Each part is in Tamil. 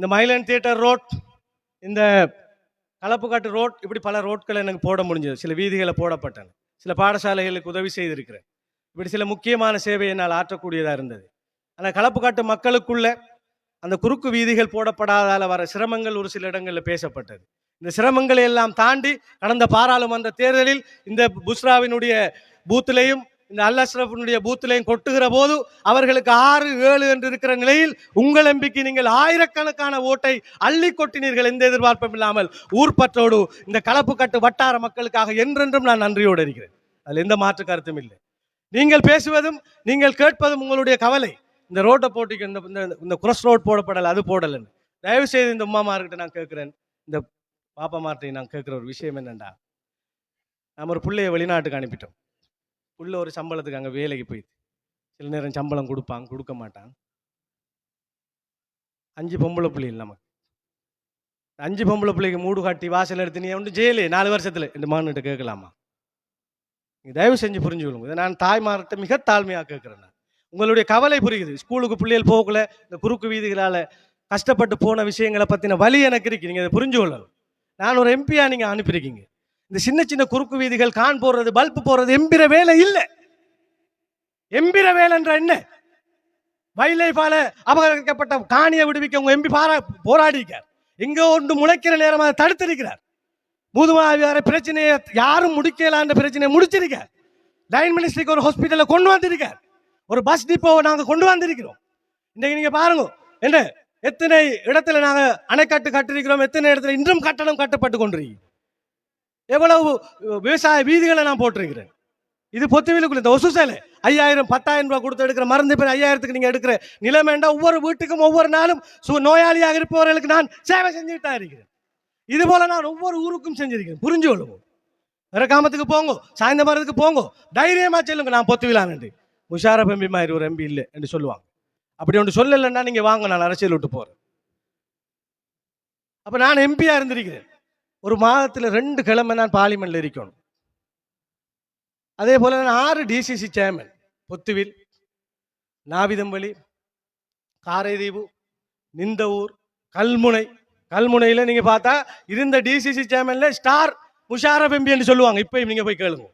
இந்த மைலன் தியேட்டர் ரோட் இந்த கலப்புக்காட்டு ரோட் இப்படி பல ரோட்களை எனக்கு போட முடிஞ்சது. சில வீதிகளை போடப்பட்டன. சில பாடசாலைகளுக்கு உதவி செய்திருக்கிறேன். இப்படி சில முக்கியமான சேவை என்னால் ஆற்றக்கூடியதாக இருந்தது. ஆனால் கலப்புக்காட்டு மக்களுக்குள்ள அந்த குறுக்கு வீதிகள் போடப்படாதால வர சிரமங்கள் ஒரு சில இடங்களில் பேசப்பட்டது. இந்த சிரமங்களை எல்லாம் தாண்டி கடந்த பாராளுமன்ற தேர்தலில் இந்த புஸ்ராவினுடைய பூத்திலையும் இந்த அல் அஷ்ரஃபினுடைய பூத்திலையும் கொட்டுகிற போது அவர்களுக்கு ஆறு ஏழு என்று இருக்கிற நிலையில் உங்கள் எம்பிக்கு நீங்கள் ஆயிரக்கணக்கான ஓட்டை அள்ளி கொட்டினீர்கள் எந்த எதிர்பார்ப்பும் இல்லாமல். ஊர்பற்றோடு இந்த களப்புக்கட்டு வட்டார மக்களுக்காக என்றென்றும் நான் நன்றியோடு இருக்கிறேன். அதில் எந்த மாற்று கருத்தும் இல்லை. நீங்கள் பேசுவதும் நீங்கள் கேட்பதும் உங்களுடைய கவலை. இந்த ரோட்டை போட்டிக்கு இந்த இந்த- இந்த குரஸ் ரோட் போடப்படலை அது போடலைன்னு. தயவு செய்து இந்த உமாமார்கிட்ட நான் கேட்குறேன். இந்த பாப்பாமார்ட்டையும் நான் கேட்குற ஒரு விஷயம் என்னண்டா நம்ம ஒரு பிள்ளைய வெளிநாட்டுக்கு அனுப்பிட்டோம். உள்ள ஒரு சம்பளத்துக்கு அங்கே வேலைக்கு போயிடுது. சில நேரம் சம்பளம் கொடுப்பாங்க கொடுக்க மாட்டாங்க அஞ்சு பொம்பளை பிள்ளைகள் நமக்கு. அஞ்சு பொம்பளை பிள்ளைக்கு மூடு காட்டி வாசல் எடுத்து நீ உண்டு ஜெயிலு நாலு வருஷத்தில். இந்த மான்கிட்ட கேட்கலாமா? நீங்கள் தயவு செஞ்சு புரிஞ்சுக்கணும் இதை நான் தாய்மார்கிட்ட மிக தாழ்மையாக கேட்குறேன் நான். உங்களுடைய கவலை புரியுது. ஸ்கூலுக்கு பிள்ளைகள் போகல இந்த குறுக்கு வீதிகளால் கஷ்டப்பட்டு போன விஷயங்களை பற்றின வலி எனக்கு இருக்கு. நீங்கள் அதை புரிஞ்சு கொள்ளணும் நான் ஒரு எம்பியா நீங்கள் அனுப்பியிருக்கீங்க. இந்த சின்ன சின்ன குறுக்கு வீதிகள் கான் போடுறது பல்ப் போடுறது எம்பிர வேலை இல்லை. எம்பிர வேலைன்ற என்ன? வைலைஃபால அபகரிக்கப்பட்ட காணியை விடுவிக்க உங்க எம்பி பாரா போராடிக்கார் எங்கே ஒன்று முளைக்கிற நேரம் அதை தடுத்திருக்கிறார். மூதுமாவியார பிரச்சனையை யாரும் முடிக்கலான்ற பிரச்சனையை முடிச்சிருக்கார். லைன் மினிஸ்ட்ரிக்கு ஒரு ஹாஸ்பிட்டலில் கொண்டு வந்திருக்கார். ஒரு பஸ் டிப்போவை நாங்கள் கொண்டு வந்திருக்கிறோம். இன்றைக்கு நீங்கள் பாருங்க என்ன? எத்தனை இடத்துல நாங்கள் அணைக்கட்டு கட்டிருக்கிறோம் எத்தனை இடத்துல இன்றும் கட்டணம் கட்டப்பட்டு கொண்டிருக்கு எவ்வளவு விவசாய வீதிகளை நான் போட்டிருக்கிறேன். இது பொத்துவிலுக்குள்ள இந்த ஒசு சேலை. ஐயாயிரம் பத்தாயிரம் ரூபாய் கொடுத்து எடுக்கிற மருந்து பேர் ஐயாயிரத்துக்கு நீங்கள் எடுக்கிற நிலைமைண்டா ஒவ்வொரு வீட்டுக்கும் ஒவ்வொரு நாளும் சு நோயாளியாக இருப்பவர்களுக்கு நான் சேவை செஞ்சுட்டு தான் இருக்கிறேன். இது போல நான் ஒவ்வொரு ஊருக்கும் செஞ்சிருக்கிறேன். புரிஞ்சு கொள்ளுவோம் வேற காமத்துக்கு போங்க சாய்ந்த மரத்துக்கு போங்க தைரியமாக செல்லுங்க. நான் பொத்துவிலான்னு முஷாரப் எம்பி மாதிரி ஒரு எம்பி இல்லை என்று சொல்லுவாங்க. அப்படி ஒன்று சொல்லலைன்னா நீங்கள் வாங்க நான் அரசியல் விட்டு போகிறேன் அப்போ நான் எம்பியாக இருந்திருக்கிறேன். ஒரு மாதத்தில் ரெண்டு கிழமை நான் பார்லிமெண்ட்டில் இருக்கணும். அதே போல் நான் ஆறு டிசிசி சேர்மன் பொத்துவில் நாவிதம்பலி காரைதீவு நிந்தவூர் கல்முனை. கல்முனையில் நீங்கள் பார்த்தா இருந்த டிசிசி சேர்மனில் ஸ்டார் முஷாரப் எம்பின்னு சொல்லுவாங்க. இப்போ நீங்கள் போய் கேளுங்க.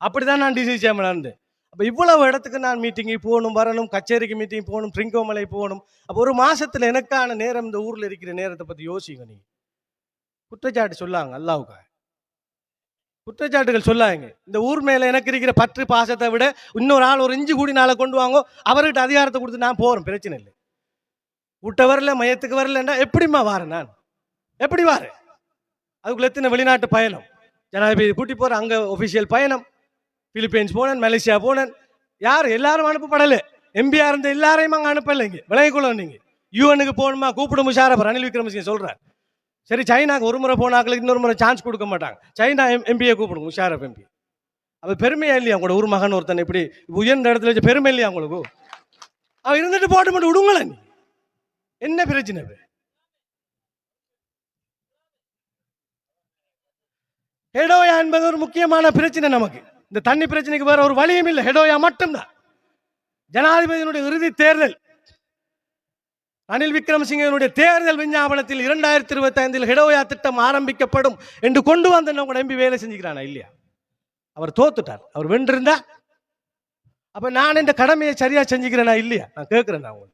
அப்படிதான் நான் டிசிசி சேர்மனாக இருந்தேன். அப்போ இவ்வளவு இடத்துக்கு நான் மீட்டிங்கு போகணும் வரணும் கச்சேரிக்கு மீட்டிங் போகணும் பிரிங்கோமலை போகணும். அப்போ ஒரு மாதத்தில் எனக்கான நேரம் இந்த ஊரில் இருக்கிற நேரத்தை பற்றி யோசிங்க நீங்கள் குற்றச்சாட்டு சொல்லாங்க அல்லாவுக்கா. குற்றச்சாட்டுகள் சொல்லாங்க இந்த ஊர் மேலே எனக்கு இருக்கிற பற்று பாசத்தை விட இன்னொரு ஆள் ஒரு இஞ்சி கூடி நாளை கொண்டு வாங்கோ அவர்கிட்ட அதிகாரத்தை கொடுத்து நான் போகிறேன் பிரச்சனை இல்லை. விட்ட வரல மையத்துக்கு வரலன்னா எப்படிம்மா வாரேன் நான்? எப்படி வாரு? அதுக்குள்ள எத்தனை வெளிநாட்டு பயணம்? ஜனாதிபதி கூட்டி போகிற அங்கே ஒஃபிஷியல் பயணம். பிலிப்பைன்ஸ் போனேன் மலேசியா போனேன். யார்? எல்லாரும் அனுப்பப்படலை. எம்பியா இருந்த எல்லாரையும் அங்கே அனுப்பலைங்க. இங்கே நீங்கள் யூஎனுக்கு போகணுமா? கூப்பிடு அப்புறம் ரணில் விக்ரமசிங்க சொல்கிறேன் சரி சைனாக்கு ஒரு முறை போனாக்களுக்கு இன்னொரு முறை சான்ஸ் கொடுக்க மாட்டாங்க. சைனா எம் எம்பியை கூப்பிடுங்க முஷாரப் எம்பி அவள் பெருமையா இல்லையா உங்களோட ஒரு மகன் ஒருத்தன் இப்படி உயர்ந்த இடத்துல வச்சு பெருமை இல்லையா உங்களுக்கு? அவன் இருந்துட்டு போட்டு மட்டும் விடுங்களேன் நீ. என்ன பிரச்சனை இது? ஹெடோயா என்பது ஒரு முக்கியமான பிரச்சனை நமக்கு. இந்த தண்ணி பிரச்சனைக்கு வேற ஒரு வழியும் இல்லை. ஹெடோயா மட்டும்தான். ஜனாதிபதியினுடைய இறுதி தேர்தல். அனில் விக்ரமசிங்கனுடைய தேர்தல் விஞ்ஞாபனத்தில் இரண்டாயிரத்தி இருபத்தி ஐந்தில் ஹெடோயா திட்டம் ஆரம்பிக்கப்படும் என்று கொண்டு வந்து நம்ம நம்பி வேலை செஞ்சுக்கிறானா இல்லையா? அவர் தோத்துட்டார். அவர் வென்றிருந்தா? அப்ப நான் இந்த கடமையை சரியா செஞ்சுக்கிறேனா இல்லையா? நான் கேட்கிறேன் நான் உங்களை